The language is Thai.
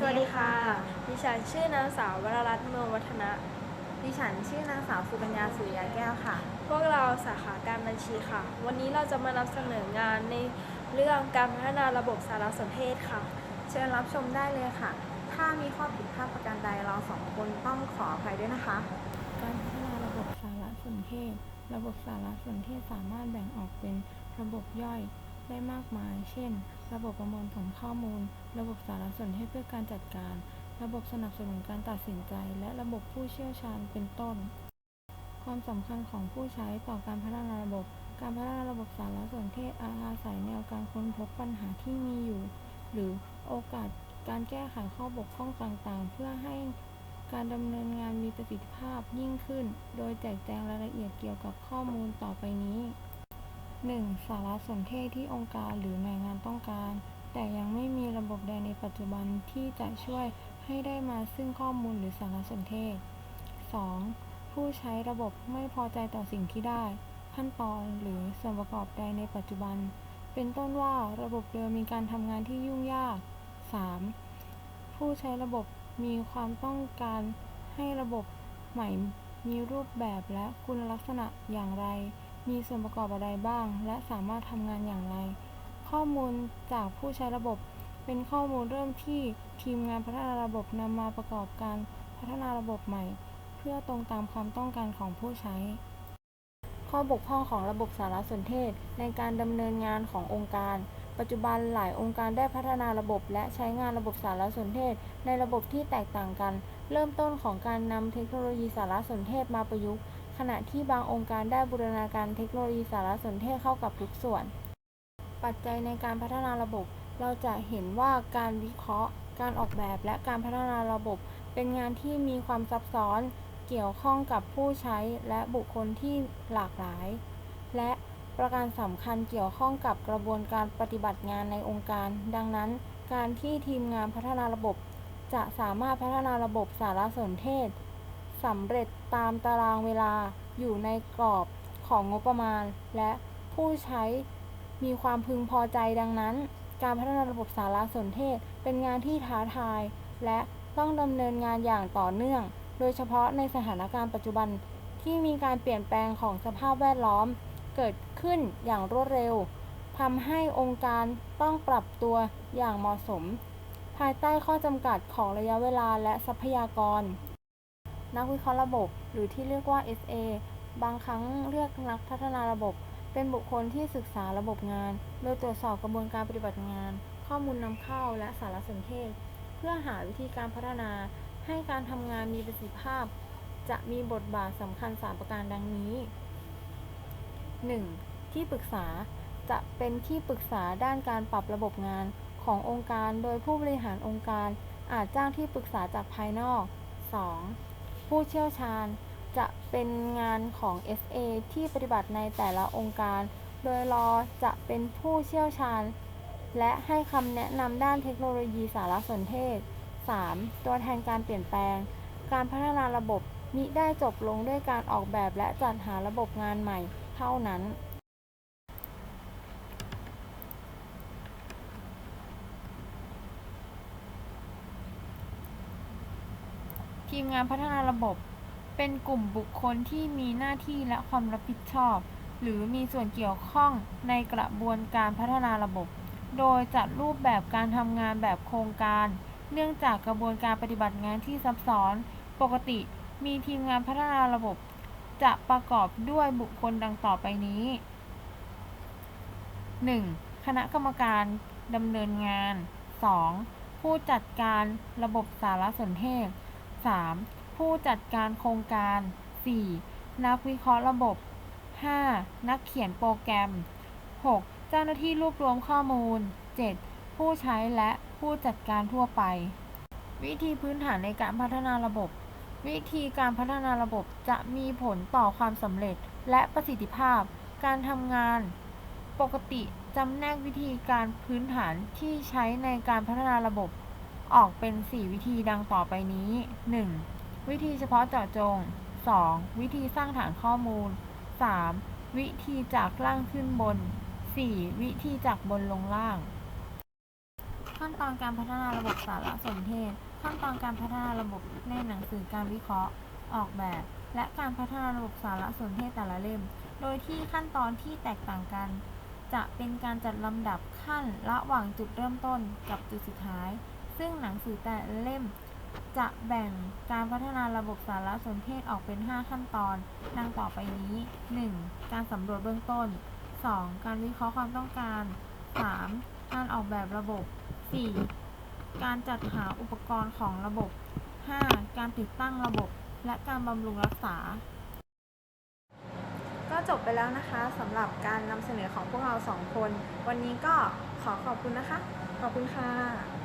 สวัสดีค่ะ ดิฉันชื่อนางสาววรรัตน์เมืองวัฒนะ ดิฉันชื่อนางสาวสุกัญญาสุริยาแก้วค่ะ พวกเราสาขาการบัญชีค่ะ วันนี้เราจะมานำเสนองานในเรื่องการพัฒนาระบบสารสนเทศค่ะ เชิญรับชมได้เลยค่ะ ถ้ามีข้อผิดพลาดประการใดเราสองคนต้องขออภัยด้วยนะคะ การพัฒนาระบบสารสนเทศ ระบบสารสนเทศสามารถแบ่งออกเป็นระบบย่อย ได้มากมาย เช่น ระบบประมวลผลข้อมูล ระบบสารสนเทศเพื่อการจัดการ ระบบสนับสนุนการตัดสินใจ และระบบผู้เชี่ยวชาญ เป็นต้น ความสำคัญของผู้ใช้ต่อการพัฒนาระบบ การพัฒนาระบบสารสนเทศอาศัยแนวการค้นพบปัญหาที่มีอยู่ หรือโอกาสการแก้ไขข้อบกพร่องต่างๆ เพื่อให้การดำเนินงานมีประสิทธิภาพยิ่งขึ้น โดยแจกแจงรายละเอียดเกี่ยวกับข้อมูลต่อไปนี้ 1. สารสนเทศที่องค์การหรือหน่วยงานต้องการ แต่ยังไม่มีระบบใดในปัจจุบันที่จะช่วยให้ได้มาซึ่งข้อมูลหรือสารสนเทศ 2. ผู้ใช้ระบบไม่พอใจต่อสิ่งที่ได้ ขั้นตอนหรือส่วนประกอบใดในปัจจุบัน เป็นต้นว่าระบบเดิมมีการทำงานที่ยุ่งยาก 3. ผู้ใช้ระบบมีความต้องการให้ระบบใหม่มีรูปแบบและคุณลักษณะอย่างไร มีส่วนประกอบอะไรบ้าง และสามารถทำงานอย่างไร ข้อมูลจากผู้ใช้ระบบ เป็นข้อมูลเริ่มที่ทีมงานพัฒนาระบบนำมาประกอบการพัฒนาระบบใหม่ เพื่อตรงตามความต้องการของผู้ใช้ ข้อบกพร่องของระบบสารสนเทศ ในการดำเนินงานขององค์การ ปัจจุบันหลายองค์การได้พัฒนาระบบ และใช้งานระบบสารสนเทศ ในระบบที่แตกต่างกัน เริ่มต้นของการนำเทคโนโลยีสารสนเทศมาประยุกต์ ขณะที่บางองค์การได้บูรณาการเทคโนโลยีสารสนเทศเข้ากับทุกส่วน ปัจจัยในการพัฒนาระบบ เราจะเห็นว่าการวิเคราะห์ การออกแบบและการพัฒนาระบบ เป็นงานที่มีความซับซ้อน เกี่ยวข้องกับผู้ใช้และบุคคลที่หลากหลาย และประการสำคัญเกี่ยวข้องกับกระบวนการปฏิบัติงานในองค์การ ดังนั้น การที่ทีมงานพัฒนาระบบ จะสามารถพัฒนาระบบสารสนเทศ สำเร็จตามตารางเวลาอยู่ในกรอบของงบประมาณ และผู้ใช้มีความพึงพอใจดังนั้น การพัฒนาระบบสารสนเทศเป็นงานที่ท้าทาย และต้องดำเนินงานอย่างต่อเนื่อง โดยเฉพาะในสถานการณ์ปัจจุบันที่มีการเปลี่ยนแปลงของสภาพแวดล้อมเกิดขึ้นอย่างรวดเร็วทำให้องค์การต้องปรับตัวอย่างเหมาะสม ภายใต้ข้อจำกัดของระยะเวลาและทรัพยากร นักวิเคราะห์ระบบ หรือที่เรียกว่า SA บางครั้งเรียกนักพัฒนาระบบ เป็นบุคคลที่ศึกษาระบบงาน โดยตรวจสอบกระบวนการปฏิบัติงาน ข้อมูลนำเข้าและสารสนเทศ เพื่อหาวิธีการพัฒนา ให้การทำงานมีประสิทธิภาพ จะมีบทบาทสำคัญ 3 ประการดังนี้ 1. ที่ปรึกษาจะเป็นที่ปรึกษาด้านการปรับระบบงานขององค์การ โดยผู้บริหารองค์การอาจจ้างที่ปรึกษาจากภายนอก 2. ผู้เชี่ยวชาญจะเป็นงานของ SA ที่ปฏิบัติในแต่ละองค์การ โดยรอจะเป็นผู้เชี่ยวชาญ และให้คำแนะนำด้านเทคโนโลยีสารสนเทศ 3. ตัวแทนการเปลี่ยนแปลง การพัฒนาระบบมิได้จบลงด้วยการออกแบบและจัดหาระบบงานใหม่เท่านั้น ทีมงานพัฒนาระบบ เป็นกลุ่มบุคคลที่มีหน้าที่และความรับผิดชอบ หรือมีส่วนเกี่ยวข้องในกระบวนการพัฒนาระบบ โดยจัดรูปแบบการทำงานแบบโครงการ เนื่องจากกระบวนการปฏิบัติงานที่ซับซ้อน ปกติมีทีมงานพัฒนาระบบ จะประกอบด้วยบุคคลดังต่อไปนี้ 1. คณะกรรมการดำเนินงาน 2. ผู้จัดการระบบสารสนเทศ 3. ผู้จัดการโครงการ 4. นักวิเคราะห์ระบบ 5. นักเขียนโปรแกรม 6. เจ้าหน้าที่รวบรวมข้อมูล 7. ผู้ใช้และผู้จัดการทั่วไป วิธีพื้นฐานในการพัฒนาระบบ วิธีการพัฒนาระบบจะมีผลต่อความสำเร็จและประสิทธิภาพ การทำงาน ปกติจำแนกวิธีการพื้นฐานที่ใช้ในการพัฒนาระบบ ออกเป็น 4 วิธีดังต่อไปนี้ 1. วิธีเฉพาะเจาะจง 2. วิธีสร้างฐานข้อมูล 3. วิธีจากล่างขึ้นบน 4. วิธีจากบนลงล่าง ขั้นตอนการพัฒนาระบบสารสนเทศ ขั้นตอนการพัฒนาระบบในหนังสือการวิเคราะห์ ออกแบบ และการพัฒนาระบบสารสนเทศแต่ละเล่ม โดยที่ขั้นตอนที่แตกต่างกัน จะเป็นการจัดลำดับขั้นระหว่างจุดเริ่มต้นกับจุดสุดท้าย ซึ่งหนังสือแต่เล่มจะแบ่งการพัฒนาระบบสารสนเทศออกเป็น 5 ขั้นตอน ดังต่อไปนี้ 1. การสำรวจเบื้องต้น 2. การวิเคราะห์ความต้องการ 3. การออกแบบระบบ 4. การจัดหาอุปกรณ์ของระบบ 5. การติดตั้งระบบ และการบำรุงรักษา ก็จบไปแล้วนะคะสำหรับการนำเสนอของพวกเราสองคน วันนี้ก็ขอขอบคุณนะคะ ขอบคุณค่ะ